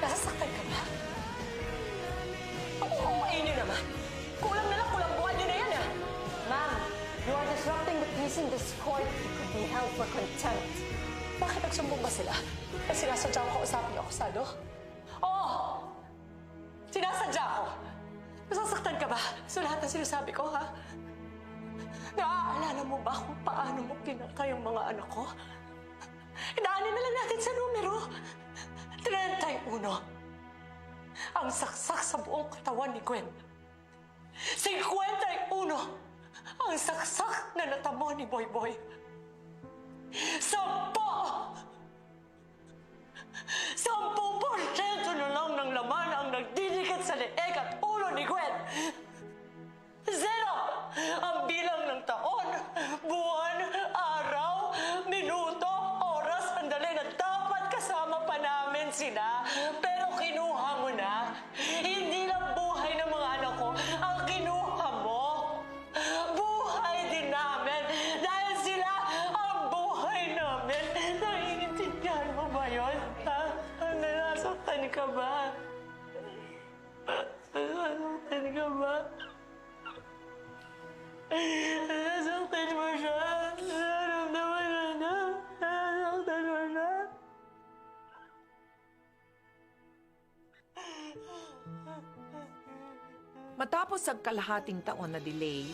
Nasasaktan ka ba? Ang uumain niyo naman. Kulang na lang, kulang buwan niyo na yan ah. Ma'am, you are disrupting the peace in this court. You could be held for contempt. Bakit nagsumbong ba sila? Eh, sinasadya ko kausapin niyo ako, Sado? Oo! Sinasadya ko! Nasasaktan ka ba sa lahat ng sinasabi ko, ha? Naaalala mo ba kung paano mo pinaka yung mga anak ko? Idaanin na lang natin. 31. Ang saksak sa buong katawan ni Gwen. 51. Ang saksak na natamo ni Boy Boy. Sampo! Sampung porsyento na lang ng laman ang nagdidikit sa leeg sila. Pero kinuha mo na. Hindi lang buhay ng mga anak ko ang kinuha mo. Buhay din namin dahil sila ang buhay namin. Naiintindihan mo ba yun? Ha? Nasaktan ka ba? Matapos ang kalahating taon na delay,